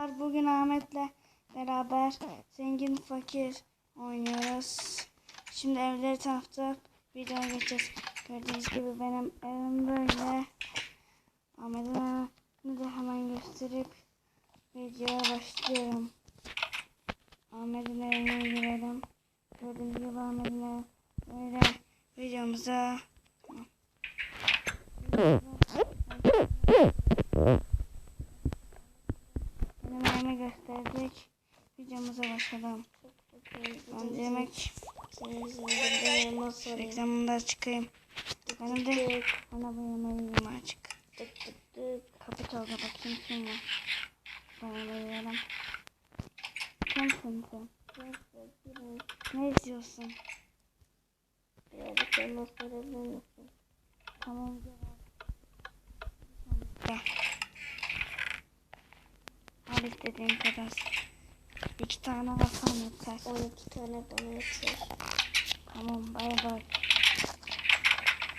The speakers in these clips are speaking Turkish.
Bugün Ahmet'le beraber zengin fakir oynuyoruz. Şimdi evleri tanıtıp video geçeceğiz. Gördüğünüz gibi benim evim böyle. Ahmet'in de hemen gösterip videoya başlıyorum. Ahmet'in evine girelim. Gördüğünüz gibi Ahmet'in böyle videomuza benim evimi gösterdik. Videomuza başlayalım. Ben yemek Senin zincirde elmas var. reklamında çıkayım. Benim de yemeği yiyeyim açık. Tık tık tık. Kapı çaldı bakayım kim var. Yiyelim. Kimsin sen? Ne istiyorsun? Birazcık elmas verebilir misin? Tamam. Gel. Al istediğin kadar. İki tane alsam yeter. 12 tane bana yeter. Tamam bay bay.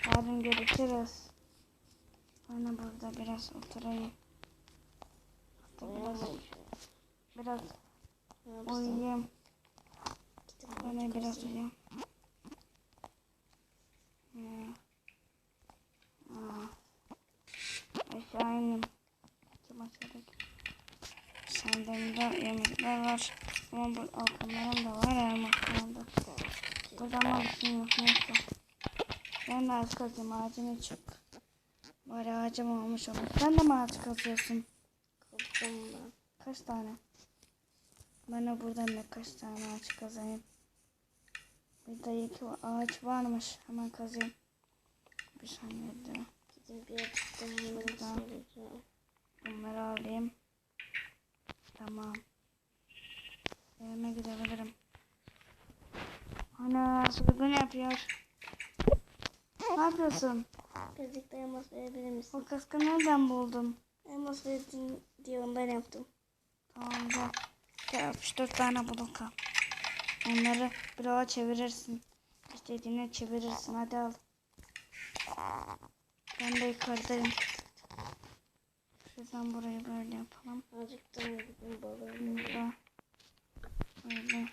Yarın görüşürüz. De burada biraz oturayım. Hatta biraz, biraz uyuyayım. Maç biraz uyuyayım. Aşağı ineyim. Kim aşağıdaki? Sandığımda yemekler var. Ama bu altınlarım da var ya makamda. Kocaman bir şey yok neyse. Ben de ağaç kazıyorum ağacına çık. Bari ağacım olmuş olur. Sen de mi ağaç kazıyorsun? Kazdım ben. Kaç tane? De buradan da kaç tane ağaç kazayım. Bir de iki ağaç varmış. Hemen kazayım. Bir saniye de. Tamam. vereceğim. Bunları alayım. Tamam. Evime gidebilirim. Ana soygun yapıyor. Ne yapıyorsun? Birazcık da elmas verebilir misin? O kaskı nereden buldun? Elmas verdin diye ondan yaptım. Tamam gel. Gel 64 tane blok al. Onları bloğa çevirirsin. İstediğine çevirirsin. Hadi al. Ben de yukarıdayım. Şuradan burayı böyle yapalım. Azıcık daha gidin balığım. Burada. Böyle.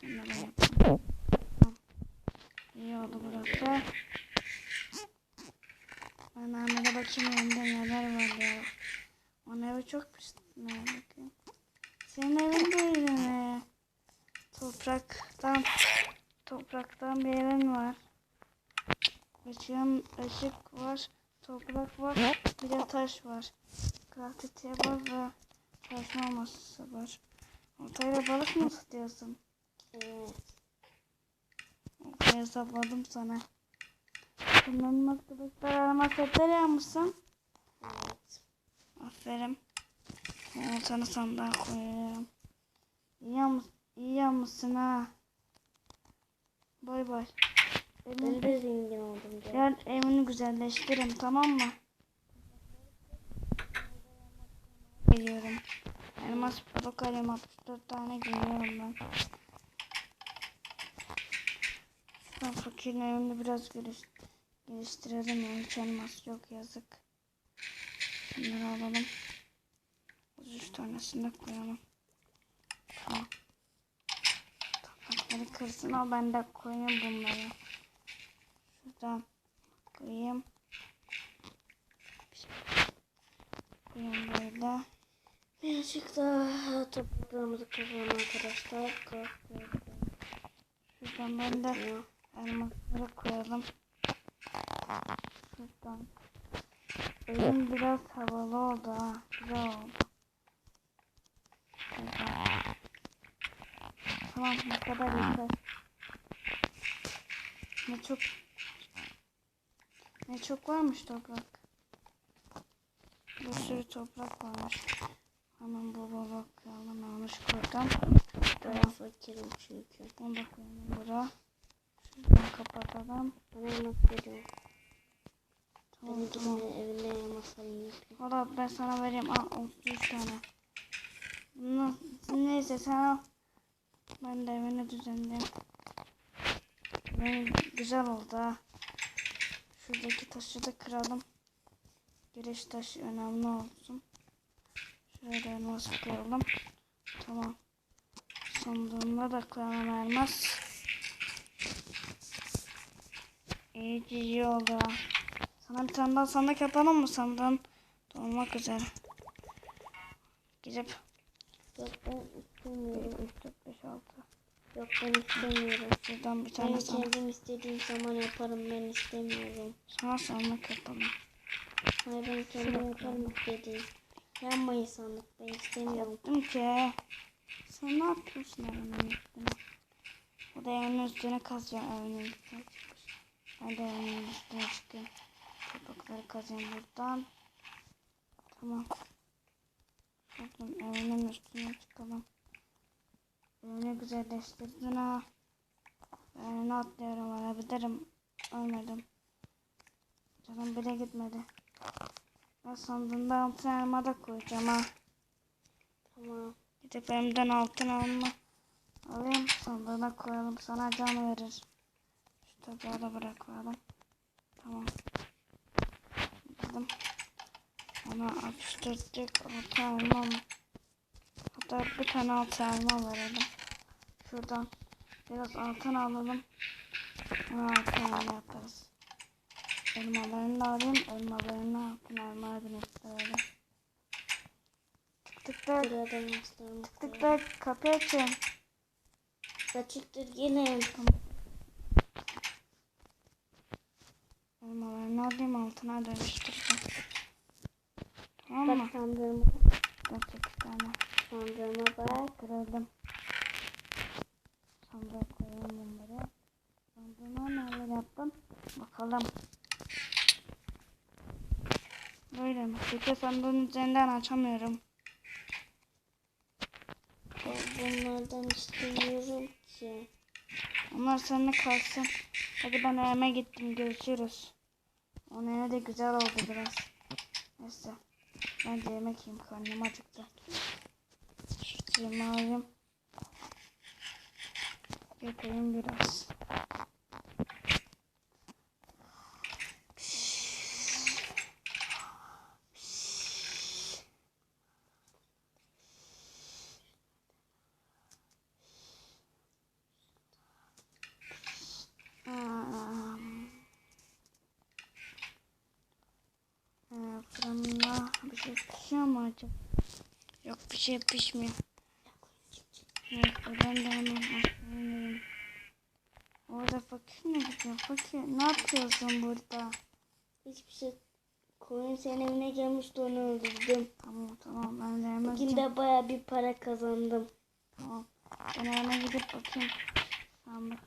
Şunları yapalım. İyi oldu burası. Ben Ahmet'e bakayım evinde neler var ya. Onun evi çok pis. Senin evin böyle mi? Topraktan topraktan bir evin var. Işığın, ışık var, toprak var, bir de taş var. Crafty table ve taşma masası var. Ortaya balık mı tutuyorsun? Evet. Ortaya hesapladım sana. Bunların arkadaşlar arama setler yapmışsın. Evet. Aferin. Ben sana sandığa koyuyorum. İyi, yalnız, iyi yapmışsın ha. Bay bay. Ben Evini, de zengin oldum. gel evini güzelleştirin tamam mı? Giyiyorum. Elmas blok alayım 64 tane giyiyorum ben. Ben fakirin evini biraz geliş, geliştirelim ya. Hiç elmas yok yazık. Bunları alalım. 33 tanesini de koyalım. Tamam. Toprakları kırsın al ben de koyayım bunları. Şuradan koyayım. Koyayım böyle. Birazcık daha toprağımızı kazanalım arkadaşlar. Şuradan ben de. Elmasları koyalım. Şuradan. Evim biraz havalı oldu ha. Güzel oldu. Şuradan. Tamam bu kadar yeter. Ne çok ne çok varmış toprak. Bir sürü toprak varmış. Hemen baba bakalım yanlış koydum. Ben fakirim çünkü. Bunu da koyalım buraya. Şuradan kapatalım. Bana elmas veriyor. Tamam Ben tamam. evine elmas alayım yapayım. Valla ben sana vereyim. Al 33 tane. Bunu, neyse sen al. Ben de evini düzenleyeyim. Benim güzel oldu ha. Şuradaki taşı da kıralım. Güneş taşı önemli olsun. Şöyle elmas koyalım. Tamam. Sandığımda da koyalım elmas. İyice iyi oldu. Sana bir tane daha sandık yapalım mı? Sandığın dolmak üzere. Gidip Yok ben istemiyorum. 3, 4, 5, 6. Yok ben istemiyorum. Şuradan bir Ben tane sandık. kendim istediğim zaman yaparım ben istemiyorum. Sana sandık yapalım. Hayır ben kendim yaparım istediğim. Yanmayın sandık ben istemiyorum. Yaptım ki. Sen ne yapıyorsun evinin üstüne? O da evinin üstüne kazıyor evinin üstüne de evinin üstüne çıkıyorum. Toprakları kazıyorum buradan. Tamam. Şuradan evinin üstüne çıkalım. Evini güzelleştirdin ha. Ben ne atlıyorum alabilirim. Ölmedim. Canım bile gitmedi. Ben sandığımda altın elma da koyacağım ha. Tamam. Gidip elimden altın alma. Alayım sandığına koyalım. Sana can verir. Tabağı da bırakalım. Tamam. Dedim. Ona atıştırdık. Altın elma? Hatta bir tane altın elma verelim. Şuradan biraz altın alalım. Ona altın elma yaparız. Elmalarını da alayım. Elmalarını altın elma birleştirelim. Tık tık tık. Buradan aslanım. Tık tık kapıyı açın. Açıktır gelin. Elmalarını alayım altına dönüştüreceğim. Tamam mı? Bak sandığıma. Dört sekiz tane. Sandığıma bak. Kırıldım. Sandığa koyalım bunları. Sandığıma neler yaptım? Bakalım. Böyle mi? Peki sandığın üzerinden açamıyorum. Bunlardan istemiyorum ki. Onlar seninle kalsın. Hadi ben evime gittim. Görüşürüz. Onun evi de güzel oldu biraz. Neyse. Ben de yemek yiyeyim. Karnım acıktı. Şu alayım. Yapayım biraz. Aa, Ee, fırında bir şey pişiyor mu acaba? Yok bir şey pişmiyor. Neyse ben de hemen aşağıya Orada fakir ne yapıyor? Fakir ne yapıyorsun burada? Hiçbir şey. Koyun senin evine gelmişti onu öldürdüm. Tamam tamam ben de hemen Bugün de baya bir para kazandım. Tamam. Ben hemen gidip bakayım. Sandık.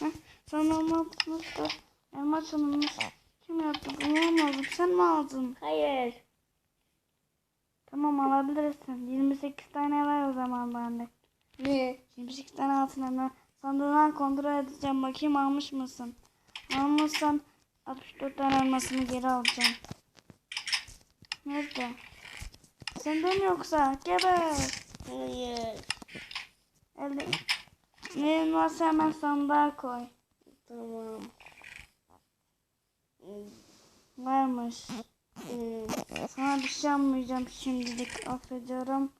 Heh, sandığın altında da elma çalınmış. Kim yaptı? Bunu lazım. Sen mi aldın? Hayır. Tamam alabilirsin. 28 tane var o zaman bende. Ne? 28 tane altın elma. Sandığından kontrol edeceğim. Bakayım almış mısın? Almışsan 64 tane elmasını geri alacağım. Nerede? Senden yoksa geber. Hayır. Elde. Neyin varsa hemen sandığa koy. Tamam. Varmış. Hmm. Sana bir şey almayacağım şimdilik. Affediyorum.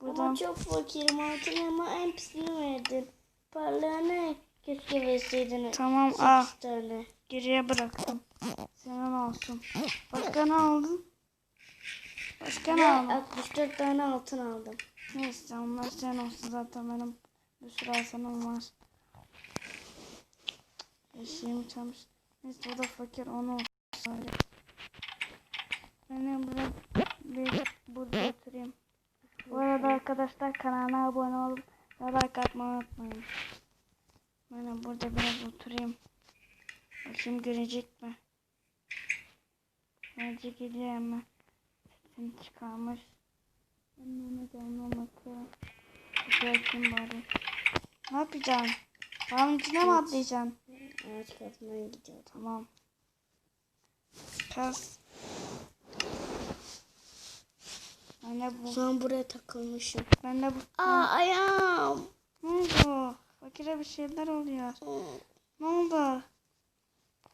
Buradan Ama çok fakirim altın ama en pisini verdin. Parlayanı keşke verseydin. tamam al. tane. Geriye bıraktım. Senin olsun. Başka ne aldın? Başka ne aldın? 64 tane altın aldım. Neyse onlar senin olsun zaten benim bir sürü hasanım var. Eşeğimi çalmış. Neyse o da fakir onu söyle. Beni burada bir burada oturayım. Bu arada arkadaşlar kanala abone olup like atmayı unutmayın. Ben burada biraz oturayım. Bakayım görecek mi? Bence geliyor hemen. Sesini çıkarmış. Ben ona gelmem bakıyorum. Bakayım bari. Ne yapacaksın? Bağın içine mi atlayacaksın? Ağaç kazmaya gidiyorum. Tamam. Kas. Ben de bu. Şu an buraya takılmışım. Ben de bu. Aa ayağım. Ne oldu? Fakire bir şeyler oluyor. Ne oldu?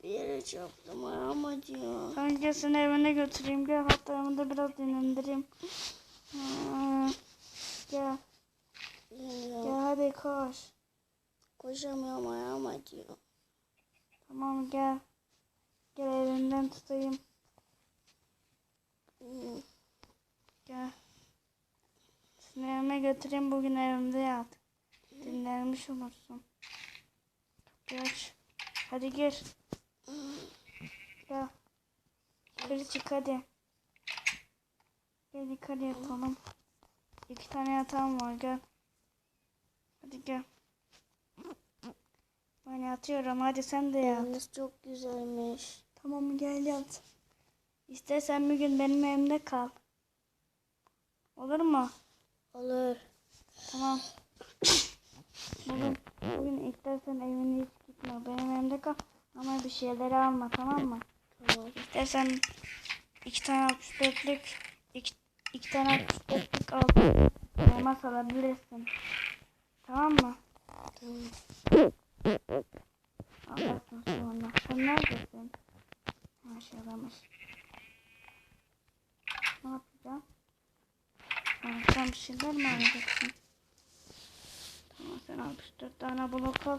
Bir yere çarptım ayağım acıyor. Gel seni evine götüreyim. Gel hatta da biraz dinlendireyim. Aa, Gel. Geliyor. Gel hadi koş. Koşamıyorum ayağım acıyor. Tamam gel. Gel elinden tutayım. Hmm. Gel. Seni evime götüreyim bugün evimde yat. Dinlenmiş olursun. Aç. Hadi gir. Gel. Yukarı çık hadi. Gel yukarı yatalım. İki tane yatağım var gel. Hadi gel. Ben yatıyorum hadi sen de yat. Yalnız çok güzelmiş. Tamam gel yat. İstersen bir gün benim evimde kal. Olur mu? Olur. Tamam. Bugün, bugün istersen evine hiç gitme. Benim evimde kal. Ama bir şeyleri alma tamam mı? Tamam. İstersen iki tane 64'lük iki, iki tane 64'lük al. Elmas alabilirsin. Tamam mı? Tamam. Alırsın sonra. Sen neredesin? Aşağıdamış. Ne yapacağım? Sen bir şeyler mi alacaksın? Tamam sen 64 tane blok al.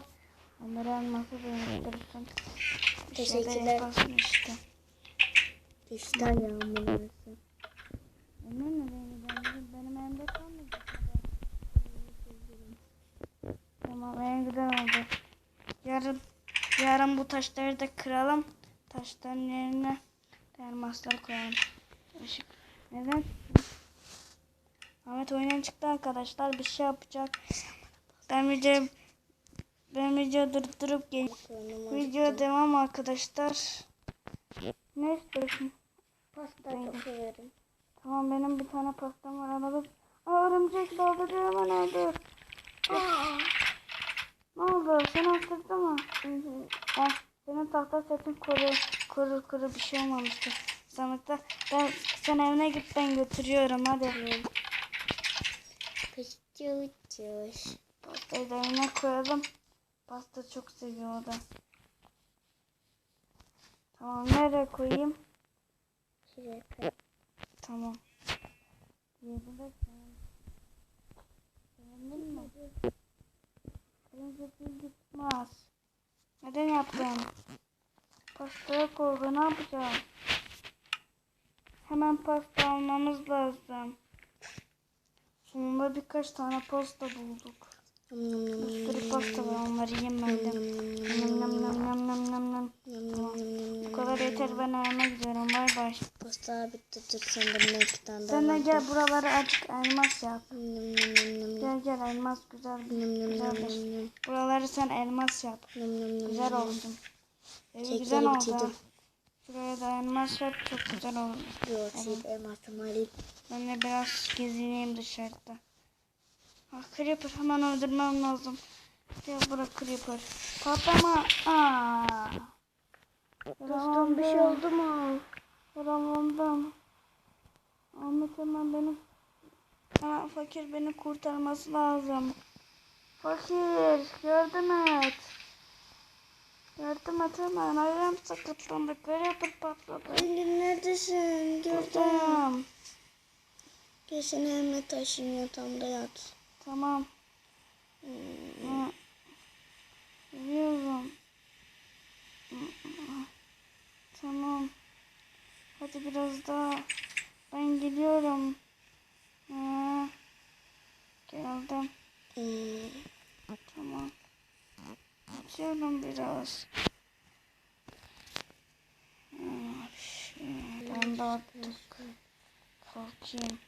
Onları dönüştürürsün. Bir şeyler Teşekkürler. yaparsın işte. Düştü ayağım burası. Emin mi benim, benim, elimde kalmayacak. Tamam en güzel oldu. Yarın yarın bu taşları da kıralım. Taşların yerine elmasları koyalım. Işık. Neden? Ahmet oyundan çıktı arkadaşlar. Bir şey yapacak. Ben video ben video durdurup gel. Video devam arkadaşlar. Ne istiyorsun? Pasta çok severim. Tamam benim bir tane pastam var alalım. Aa örümcek hemen öldür. Aa, ne oldu? Seni ısırdı mı? Ah, senin tahta setin kuru, kuru kuru bir şey olmamıştı. Samet'te ben sen evine git ben götürüyorum hadi. Pıçıçış. Pastayı da evine koyalım. Pasta çok seviyor o da. Tamam nereye koyayım? Şuraya koy. Tamam. Yiyebilirsin. Beğendin mi? Kırmızı gitmez. Neden yaptın? Pasta yok oldu. Ne yapacağım? Hemen pasta almamız lazım. Sonunda birkaç tane pasta bulduk. Bir sürü pasta var. Onları de. Nam nam nam nam nam nam nam. Bu kadar yeter. Ben evime gidiyorum. Bay bay. Pasta bitti. Dur sen de buna iki tane daha Sen de gel buraları açık elmas yap. Gel gel elmas güzel. Güzeldir. Buraları sen elmas yap. Güzel olsun. Evi güzel oldu. Ha. bitirdim. Şuraya da elmas yap çok güzel olur. Şey, alayım. Ben de biraz gezineyim dışarıda. Ah Creeper hemen öldürmem lazım. Gel bırak Creeper. Patlama. Aa. Dostum bir şey oldu mu? Yaralandım. Ahmet hemen beni hemen fakir beni kurtarması lazım. Fakir yardım et. Yardım hemen. Ayağım sakatlandı. Creeper patladı. Engin neredesin? Gördüm. Seni elime taşıyayım yatağımda yat. Tamam. Hmm. Biliyorum. Tamam. Hadi biraz daha. Ben gidiyorum. Ha. Geldim. Hmm. Tamam. Yatıyorum biraz. Şuradan da artık kalkayım.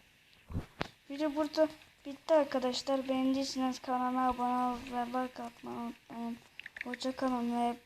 De burada bitti arkadaşlar. Beğendiyseniz kanala abone ve like atmayı unutmayın. Hoşçakalın ve